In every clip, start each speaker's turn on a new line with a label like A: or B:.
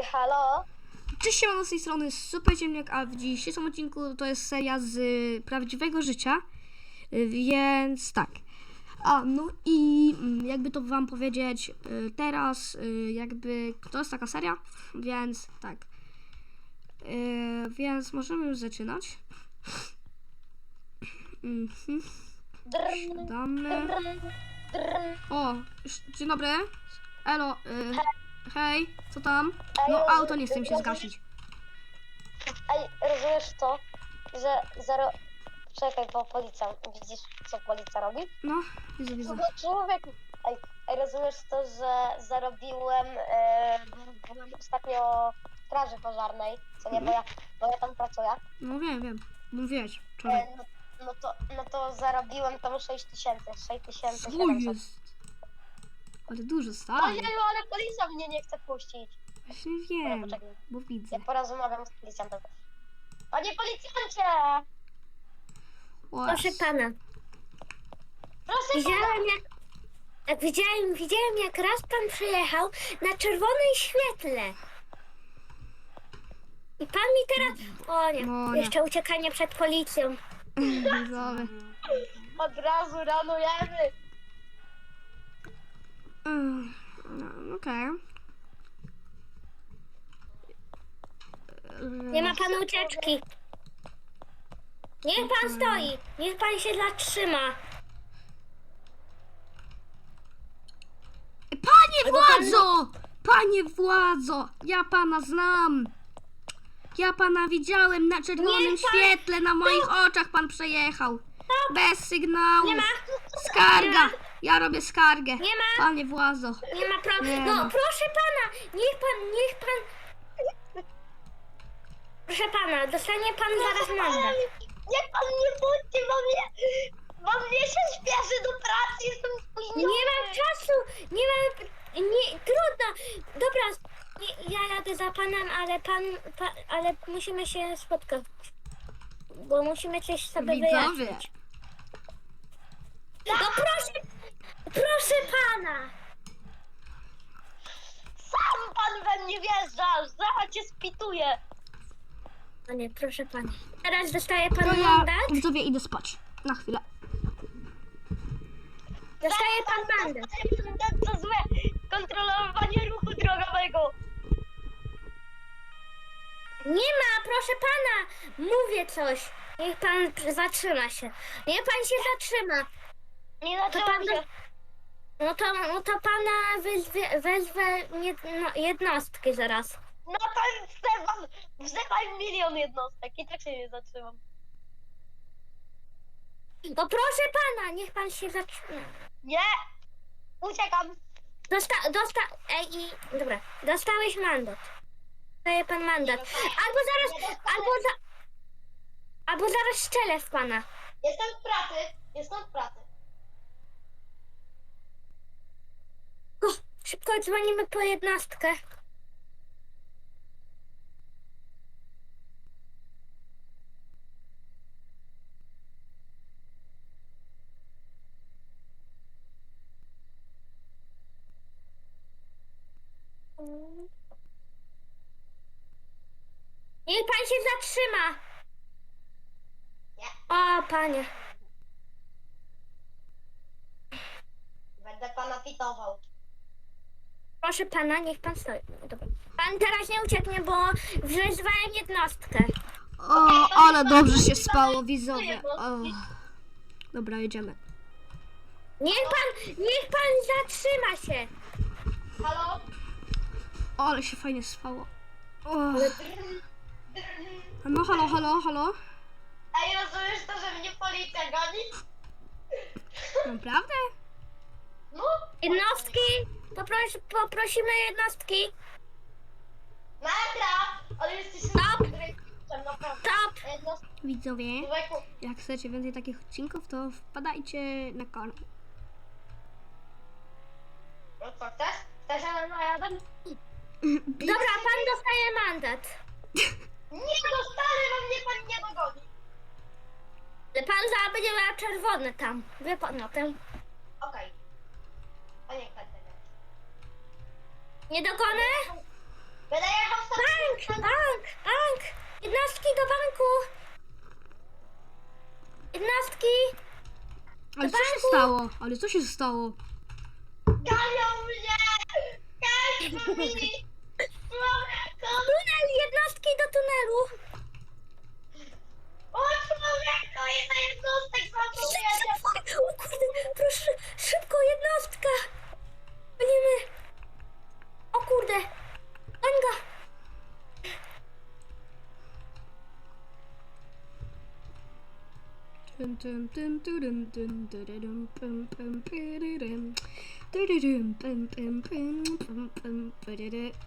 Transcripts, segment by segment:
A: Ej, halo?
B: Cześć, siemano, z tej strony Super Ziemniak, a w dzisiejszym odcinku to jest seria z y, prawdziwego życia, y, więc tak. A, no i mm, jakby to wam powiedzieć, y, teraz jakby to jest taka seria, więc tak. Więc możemy już zaczynać. Mhm,
A: Drn,
B: Damy.
A: drn, drn.
B: O, dzień dobry. Elo, y, hej, co tam? No auto nie chce mi się zgasić.
A: Ej, rozumiesz to, że zaro... Czekaj, bo policja, widzisz co policja robi?
B: No, widzę, widzę.
A: No człowiek... Ej, ej, rozumiesz to, że zarobiłem, e, byłem ostatnio w straży pożarnej, co nie, bo ja, bo ja tam pracuję.
B: No wiem, wiem. Mówiłeś wczoraj.
A: E, no, no, to, no to zarobiłem tam 6 tysięcy, 6 tysięcy
B: Co
A: 700.
B: jest? Ale dużo,
A: Ojej,
B: stary.
A: ale policja mnie nie chce puścić.
B: Właśnie
A: Dobra,
B: wiem,
A: poczekaj.
B: bo widzę.
A: Ja porozmawiam z policjantem. Panie policjancie!
C: Proszę pana,
A: Proszę pana!
C: widziałem jak, jak widziałem, widziałem jak raz pan przyjechał na czerwonej świetle. I pan mi teraz. O nie,
B: No nie.
C: jeszcze uciekanie przed policją.
B: widzowie.
A: Od razu ranujemy!
B: Mm, okej.
C: Nie ma pan ucieczki. Niech pan stoi, niech pan się zatrzyma.
B: Panie władzo! Panie władzo! Ja pana znam! Ja pana widziałem na czerwonym
C: pan-
B: świetle, na moich oczach pan przejechał. Bez sygnału.
C: Nie ma,
B: Skarga! Ja robię skargę.
C: Nie ma.
B: Panie władzo.
C: nie ma pro...
B: Nie
C: No
B: ma.
C: proszę pana, niech pan, niech pan. Proszę pana, dostanie pan zaraz mandat.
A: Niech pan nie puści, bo mnie... Bo mnie się śpieszy do pracy, jestem spóźniony!
C: Nie mam czasu, nie mam, nie, trudno. Dobra, nie, ja jadę za panem, ale pan, pa, ale musimy się spotkać. Bo musimy coś sobie
B: Widzowie.
C: wyjaśnić. No proszę, proszę pana.
A: Sam pan we mnie wjeżdżasz! Zaraz cię spituję!
C: O nie, proszę pana. Teraz dostaje
B: To
C: pan
B: ja,
C: mandat.
B: widzowie, idę spać. Na chwilę.
C: Dostaje pan mandat.
A: To złe! Kontrolowanie ruchu drogowego!
C: Nie ma, proszę pana. Mówię coś. Niech pan zatrzyma się. Niech pan się zatrzyma.
A: Nie
C: To
A: zaczęłam
C: pan
A: się...
C: do... No to, no to pana wezwie, wezwę jedno, jednostki zaraz.
A: No to Stefan! Wzywaj milion jednostek i tak się nie zatrzymam.
C: No proszę pana, niech pan się zatrzyma.
A: Nie! Uciekam!
C: Dosta, dosta, ej, i, dobra, dostałeś mandat. Daje pan mandat. Albo zaraz, albo za, albo zaraz strzelę w pana.
A: Jestem w pracy! Jestem w pracy!
C: O, szybko dzwonimy po jednostkę. Niech pan się zatrzyma. O, panie.
A: Będę pana fitował.
C: Proszę pana, niech pan stoi. Dobra. Pan teraz nie ucieknie, bo wezwałem jednostkę.
B: O, ale dobrze się spało, widzowie. O. Dobra, jedziemy.
C: Niech pan, niech pan zatrzyma się.
A: Halo?
B: O, ale się fajnie spało. O. No, halo, halo, halo.
A: Ej, rozumiesz to, że mnie policja goni?
B: Naprawdę?
A: No,
C: Jednostki, popros, poprosimy jednostki.
A: metra! Ale jesteś
C: Stop.
A: naprawdę.
C: Stop.
B: Widzowie,
A: człowieku.
B: jak chcecie więcej takich odcinków, to wpadajcie na kanał.
A: No co chcesz? Chcesz, ale no ja.
C: Dobra, pan dostaje mandat.
A: Nie dostanę, bo mnie pan nie dogoni.
C: Pan za będzie miał czerwony tam. Wie pan o tym.
A: Okej. A niech pan tego.
C: Nie dokonę?
A: Będę Bank, bank, bank!
C: Jednostki do banku! Jednostki!
B: Ale co się stało? Ale co się stało?
A: Mnie!
B: Każdy mi!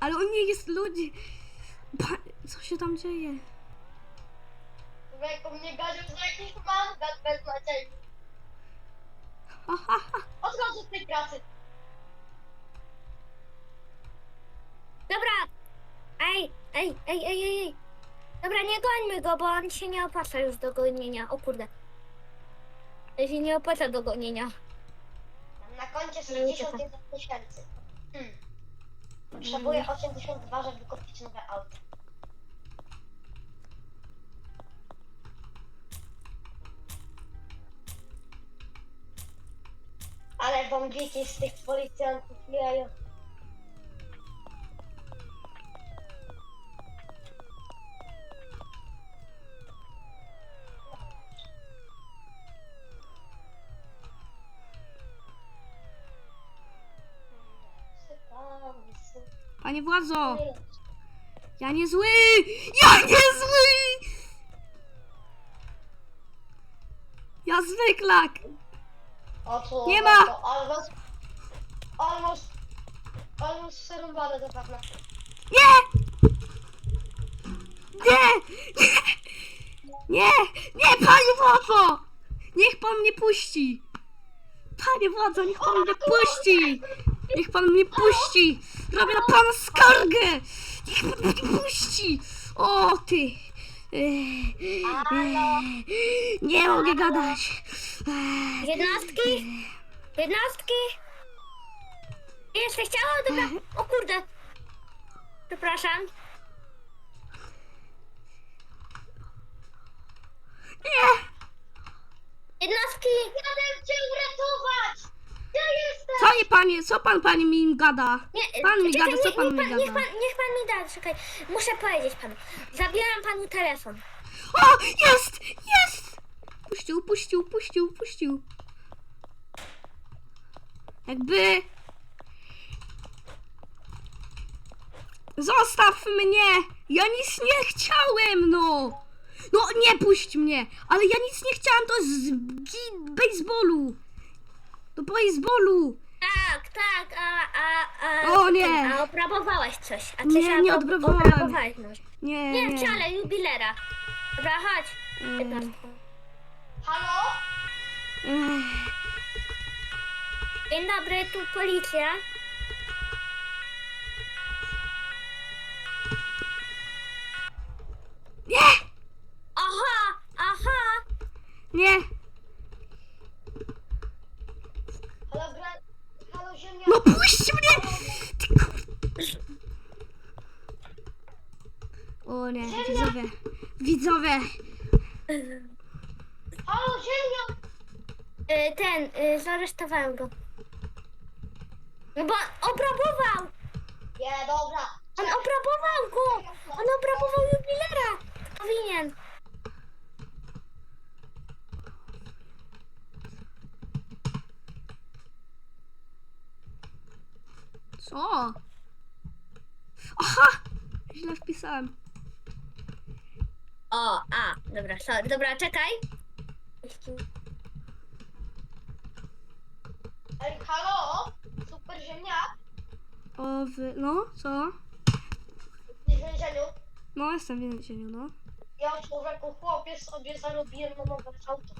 B: Ale on nie jest ludzi. Pa, co się tam dzieje?
A: Człowieku, mnie ganią za jakiś mandat
B: ha, ha.
A: Odchodzę z tej pracy.
C: Dobra! Ej, ej, ej, ej, ej, ej! Dobra, nie gońmy go, bo on się nie opłaca już do gonienia. O kurde. On się nie opłaca do gonienia.
A: Mam na koncie 61 tysięcy. Hmm. Potrzebuję 82, żeby kupić nowe auto. Ale bombiki z tych policjantów, jeju.
B: Panie władzo! Ja nie zły! Ja nie zły! Ja zwyklak!
A: O, tu,
B: Nie ma!
A: to almost, almost przerąbane to pewno.
B: Nie! Nie! Nie! Nie, panie władzo! Niech pan mnie puści! Panie władzo, niech pan mnie puści! Niech pan mnie puści! Robię na pana skargę! Niech pan mnie puści! O ty! Ech,
A: Halo?
B: Nie mogę gadać! Ech,
C: Jednostki? Jednostki? Jesteście? O, dobra. O kurde. Przepraszam.
B: Nie!
C: Jednostki!
A: Jadę cię uratować! Gdzie jesteś?
B: Co nie panie, co pan pani mi gada?
C: Nie,
B: Pan mi
C: czekaj,
B: gada, co
C: nie-
B: pan
C: niech
B: mi
C: pan, niech
B: gada?
C: pan, niech pan mi da, czekaj. Muszę powiedzieć panu. Zabieram panu telefon.
B: O! Jest! Jest! Puścił, puścił, puścił, puścił. Jakby... Zostaw mnie! Ja nic nie chciałem, no! No nie puść mnie! Ale ja nic nie chciałem, to jest z gi- baseballu! Do baseballu!
C: Tak, tak, a, a, a...
B: O nie.
C: A obrabowałeś coś. A coś
B: Nie, nie
C: ob-
B: obrabowałem.
C: obrabowałeś, no.
B: Nie,
C: Nie,
B: nie.
C: wcale, jubilera. Dobra, chodź.
B: Mm.
A: Halo?
B: Ech,
C: Dzień dobry, tu policja.
B: Nie!
C: Aha, aha.
B: Nie!
A: Halo, gra... Halo, ziemia?
B: No puść mnie! Ty kur... O nie, widzowie. Widzowie.
A: Halo, ziemia?
C: Y, ten, y, zaresztowałem go. No bo on obrabował!
A: Nie, dobra.
C: On obrabował go! On obrabował jubilera! Powinien.
B: Co? Aha! Źle wpisałem.
C: O, a, dobra, sorry, dobra, czekaj.
A: Ej, halo? Super ziemniak?
B: O, wy... No, co?
A: Nie w więzieniu.
B: No, jestem w więzieniu, no.
A: Ja człowieku chłopie sobie zarobiłem na nowe auto.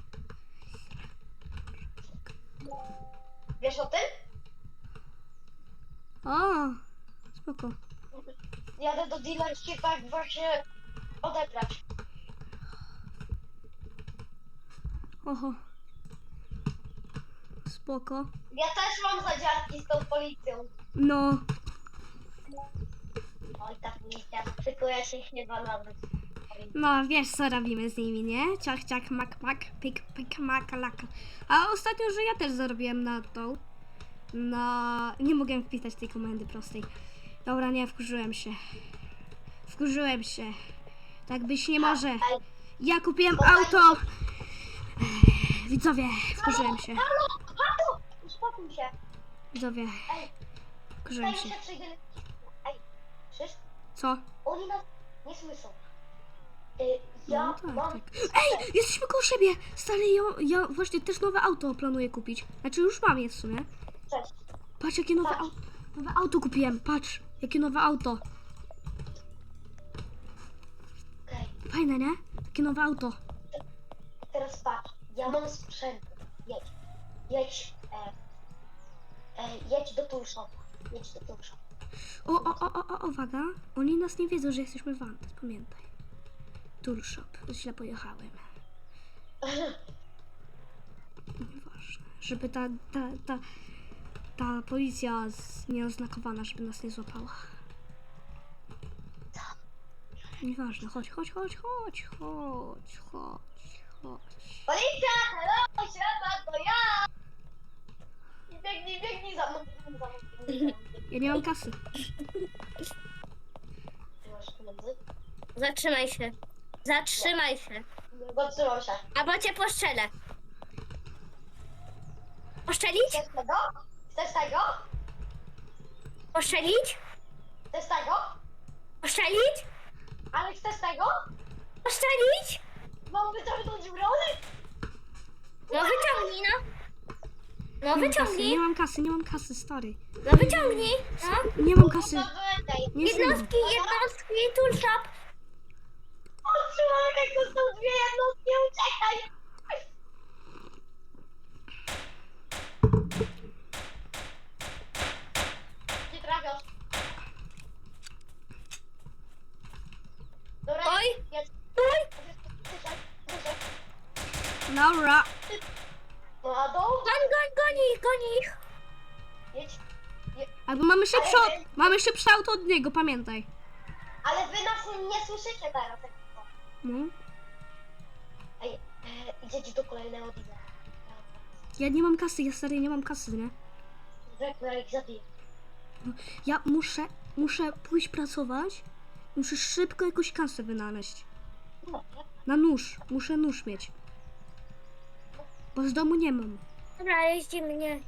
A: Wiesz o tym?
B: O, spoko.
A: Jadę do dealershipa jak właśnie odebrać.
B: Oho. Spoko.
A: Ja też mam zadziarki z tą policją.
B: No.
A: Oj, ta policja szykuje się chyba nawet.
B: No, wiesz co robimy z nimi, nie? Ciach, ciach, mak, mak, pik, pik, mak, lak. A ostatnio, że ja też zarobiłem na tą. Na... Nie mogłem wpisać tej komendy prostej. Dobra, nie, wkurzyłem się. Wkurzyłem się. Tak być nie może. Ja kupiłem auto. Widzowie, wkurzyłem się.
A: halo, halo! Uspokój się.
B: Widzowie, Się.
A: Ej?
B: Co?
A: Oni nas nie słyszą. Y, ja
B: No tak,
A: mam...
B: tak. Ej, jesteśmy koło siebie! Stary, ja, ja właśnie też nowe auto planuję kupić. Znaczy już mam je w sumie.
A: Cześć.
B: Patrz jakie nowe,
A: Patrz.
B: au- nowe auto kupiłem. Patrz, jakie nowe auto.
A: Okej,
B: Fajne, nie? Takie nowe auto.
A: teraz patrz. Ja mam sprzęt. Jedź. Jedź. E, e, jedź do Toolshopa. Jedź
B: O, o, o, o, o, uwaga. Oni nas nie wiedzą, że jesteśmy w Antes, pamiętaj. Toolshop. Źle pojechałem. Nieważne. Żeby ta, ta, ta, ta policja z, nieoznakowana, żeby nas nie złapała. Nieważne, chodź, chodź, chodź, chodź, chodź, chodź, chodź.
A: Policja! Hello! Siema, to ja! Biegnij, biegnij za mną. biegnij za mną, biegnij za mną, biegnij.
B: Ja nie mam kasy.
A: Masz?
C: Zatrzymaj się. Zatrzymaj się.
A: Zatrzymam się.
C: Albo cię postrzelę. Poszczelić?
A: Chcesz tego? Chcesz tego?
C: Poszczelić?
A: Chcesz tego?
C: Poszczelić?
A: Ale chcesz tego?
C: Poszczelić?
A: Mam wyciągnąć broń?
C: No wyciągnij, no. No
B: Nie mam kasy,
C: wyciągnij.
B: nie mam kasy, nie mam kasy, stary.
C: No wyciągnij. No.
B: Nie mam kasy. Nie.
C: Jednostki, jednostki, toolshop.
A: Otrzymałem jak dostał dwie jednostki, uciekaj! Nie trafiasz. Dobra,
C: Oj.
A: jedź.
C: Oj.
A: Wyżej.
B: Dobra.
A: No a?
C: Goń, goń, goń ich, goń ich.
A: Jedź. Je,
B: Albo mamy szybsze,
A: Ale-
B: mamy szybsze auto od niego, pamiętaj.
A: ale wy nas nie słyszycie teraz. jak to.
B: No.
A: Ej, e, idziecie do kolejnego deala.
B: Ja nie mam kasy, ja stary nie mam kasy, nie?
A: Zwykle ja ich zabiję.
B: Ja muszę, muszę pójść pracować. Muszę szybko jakąś kasę wynaleźć.
A: No,
B: Na nóż. Muszę nóż mieć. Bo z domu nie mam.
C: Dobra, jeździmy, nie.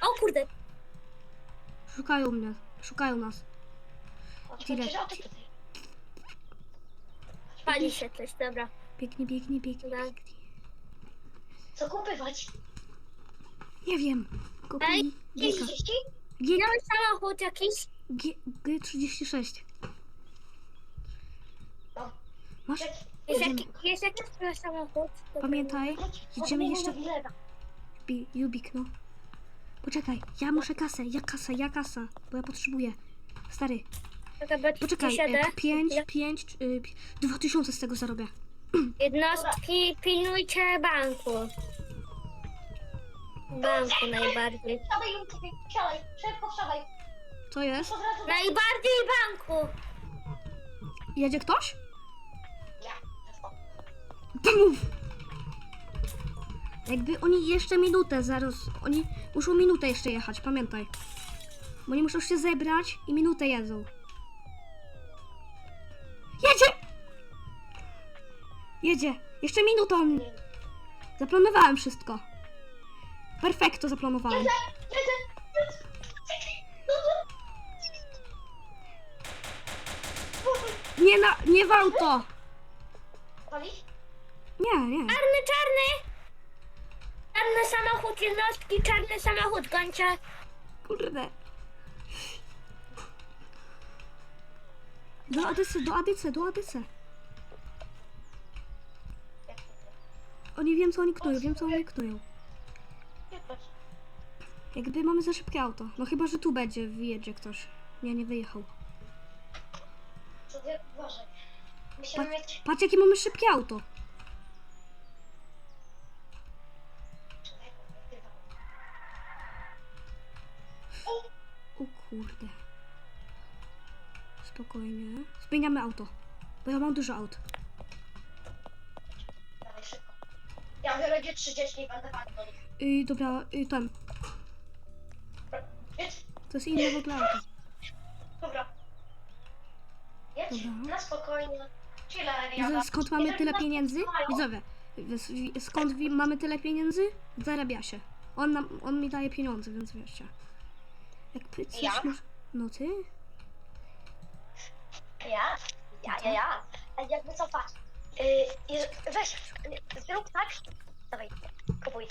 C: O kurde.
B: Szukają mnie. Szukają nas.
A: Chodźmy,
B: Tyle.
A: przecież o ty tutaj.
C: Pali się coś, dobra.
B: Biegnie, biegnie, biegnie,
C: Dobra.
A: Co kupywać?
B: Nie wiem.
C: Ej,
B: G,
A: 30?
B: G,
C: Miałeś samochód jakiś?
B: G, G36.
A: No.
B: Masz?
A: Jedź,
C: Jest, jaki, jest jakiś samochód?
B: Pamiętaj, jedziemy jeszcze... Jubik, no. Poczekaj, ja muszę kasę, ja kasa, ja kasa, bo ja potrzebuję. Stary,
C: ci
B: poczekaj,
C: siadę.
B: 5, 5, 2 tysiące z tego zarobię.
C: Jednostki, pilnujcie banku. Banku najbardziej.
A: Wsiadaj. Szybko wsiadaj.
B: Co jest?
C: Najbardziej banku.
B: Jedzie ktoś? Jakby oni jeszcze minutę zaraz, oni muszą minutę jeszcze jechać, pamiętaj. Bo oni muszą się zebrać i minutę jedzą. Jedzie! Jedzie! Jeszcze minutę on... Zaplanowałem wszystko. Perfekto zaplanowałem. Nie na... nie w auto! Nie, nie.
C: Czarny, czarny. Czarny samochód, jednostki, czarny samochód, gońcie.
B: Kurde. Do Adysy, do Adysy, do Adysy. Oni wiem co oni knują, wiem co oni knują. Jakby mamy za szybkie auto. No chyba, że tu będzie, wyjedzie ktoś. Nie, nie wyjechał.
A: Uważaj. Musimy
B: Pa-
A: mieć...
B: Patrz jakie mamy szybkie auto. kurde. Spokojnie. Zmieniamy auto. Bo ja mam dużo aut. Dawaj szybko.
A: Ja biorę G30 i będę padł do nich.
B: I dobra, i ten.
A: Jedź.
B: To jest inne w ogóle auto.
A: Dobra. Jedź,
B: Dobra.
A: na spokojnie.
B: Chiller, skąd mamy tyle pieniędzy? Widzowie, wiesz, skąd mamy tyle pieniędzy? Zarabia się. On, nam, on mi daje pieniądze, więc wiecie. Jak pycisz,
A: Ja?
B: masz... No ty?
A: Ja? Ja, ja, ja. A jakby co, patrz. Yy, jeż- weź, yy, zrób tak. Dawaj, kupuj.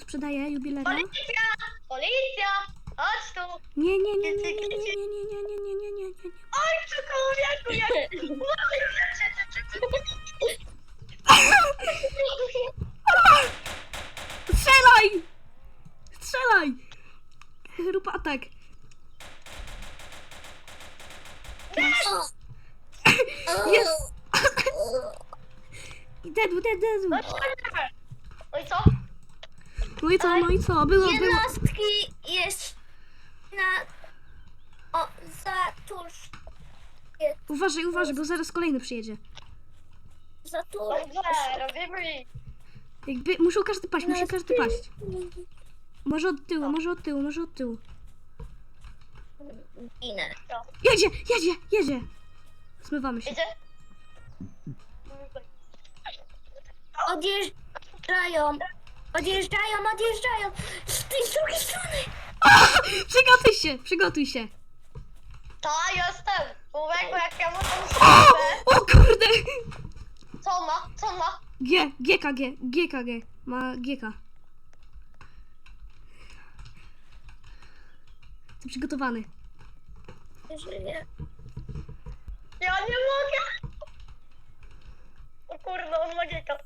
B: Sprzedaję jubilera?
A: Policja! Policja! Chodź tu!
B: Nie, nie, nie, nie, nie, nie, nie, nie, nie, nie, nie, nie, nie, nie.
A: Oj, człowieku, jak...
B: Strzelaj! Strzelaj! Rób atak. Jest! Dedu, dedu, dedu.
A: No i co?
B: No i co, no i co? Było, było.
C: Jednostki jest na... O, za tuż.
B: Uważaj, uważaj, bo zaraz kolejny przyjedzie.
C: Za tuż.
A: Dobrze, robimy.
B: Jakby, muszą każdy paść, musi każdy paść. Może od tyłu, może od tyłu, może od tyłu.
C: Inę.
B: Jedzie, jedzie, jedzie. Zmywamy się.
A: Idzie?
C: Odjeżdżają. Odjeżdżają, odjeżdżają. Z tej drugiej strony.
B: Przygotuj się, przygotuj się.
A: To jestem! Człowieku, jak ja mu tam
B: O, kurde.
A: Co ma? Co ma?
B: G, GKG, GKG. Ma GK. Jestem przygotowany.
C: Żyje.
A: Ja nie mogę! O kurde, on ma gieka.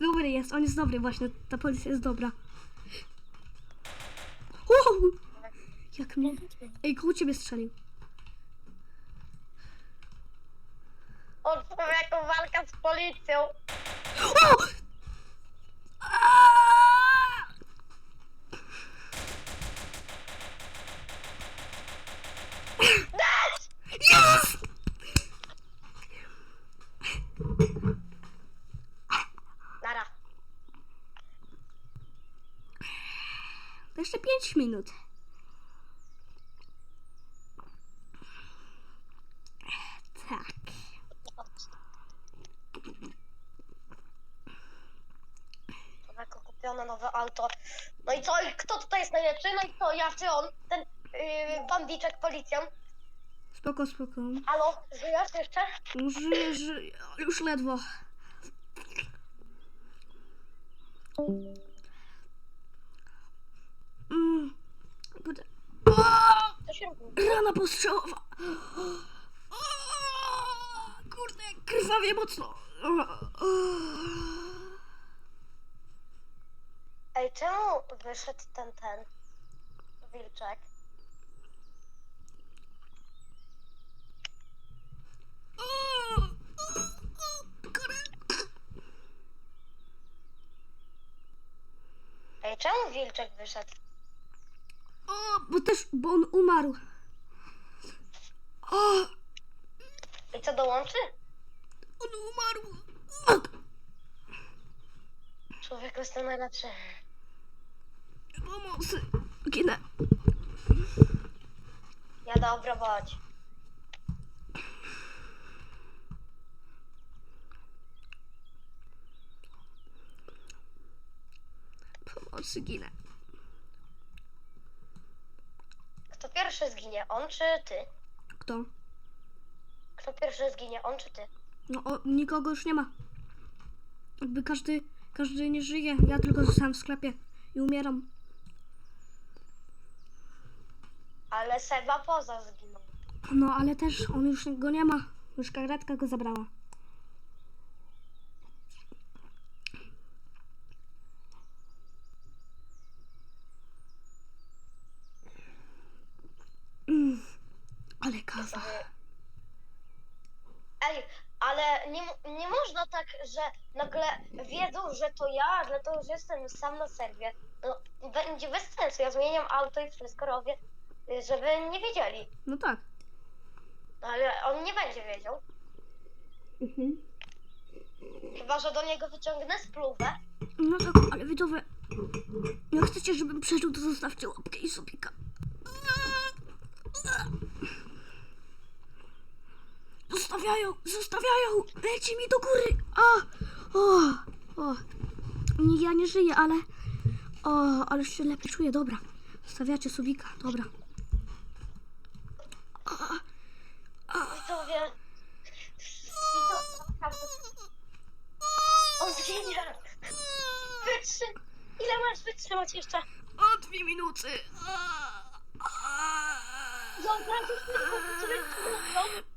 B: Dobry jest, on jest dobry właśnie, ta policja jest dobra. Wow! Jak mnie... Ej, koło ciebie strzelił.
A: O człowieku, walka z policją.
B: O! Aaaa! Jest!
A: Nara.
B: Jeszcze 5 minut. Tak.
A: Człowieku, kupione nowe auto. No i co? I kto tutaj jest najlepszy? No i co? Ja czy on? Ten yy, bandiczek, policjant?
B: Spoko, spoko.
A: Halo, żyjesz jeszcze?
B: Żyję, żyję. Już ledwo. Mm. O!
A: Co się robi?
B: Rana postrzałowa. O! Kurde, krwawie mocno.
A: Ej, czemu wyszedł ten, ten wilczek? Ej, czemu wilczek wyszedł?
B: O, bo też, bo on umarł. O,
A: I co dołączy?
B: on umarł. O,
A: Człowiek jestem najlepszy.
B: pomocy. Ginę.
A: Ja dobra, bądź.
B: Ginę.
A: Kto pierwszy zginie, on czy ty?
B: Kto?
A: Kto pierwszy zginie, on czy ty?
B: No, o, nikogo już nie ma. Jakby każdy, każdy nie żyje. Ja tylko zostałem w sklepie i umieram.
A: Ale Seba poza zginął.
B: No, ale też on już go nie ma. Już karetka go zabrała. Mm, kawa.
A: Ej, ale nie, nie można tak, że nagle wiedzą, że to ja, dlatego że jestem sam na serwie. No, będzie bez sensu. Ja zmieniam auto i wszystko robię, żeby nie wiedzieli.
B: No tak.
A: No, ale on nie będzie wiedział.
B: Mhm.
A: Chyba, że do niego wyciągnę spluwę.
B: No tak, ale widzowie, jak chcecie, żebym przeżył, to zostawcie łapkę i subika. Zostawiają, zostawiają, leci mi do góry. A, o, o. Nie, ja nie żyję, ale, o, ale się lepiej czuję, dobra. Zostawiacie subika, dobra.
A: Widzowie. Widzowie, naprawdę. On zginie. Wytrzy... Ile masz wytrzymać jeszcze?
B: O, dwie minuty. A, a.
A: Zobaczysz tylko.